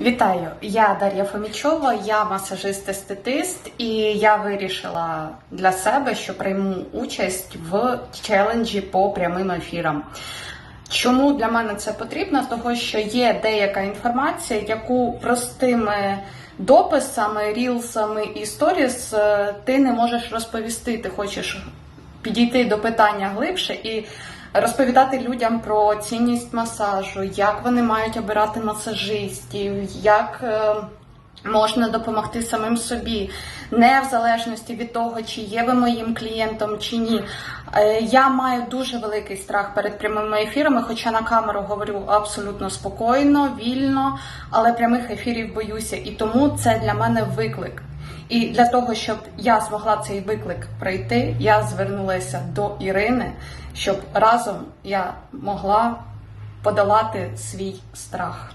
Вітаю, я Дар'я Фомічова, я масажист-естетист, і я вирішила для себе, що прийму участь в челенджі по прямим ефірам. Чому для мене це потрібно? Того, що є деяка інформація, яку простими дописами, рілсами і сторіс е, ти не можеш розповісти. Ти хочеш підійти до питання глибше і розповідати людям про цінність масажу, як вони мають обирати масажистів, як е, можна допомогти самим собі, не в залежності від того, чи є ви моїм клієнтом чи ні. Е, Я маю дуже великий страх перед прямими ефірами, хоча на камеру говорю абсолютно спокійно, вільно, але прямих ефірів боюся, і тому це для мене виклик. І для того, щоб я змогла цей виклик пройти, я звернулася до Ірини, щоб разом я могла подолати свій страх.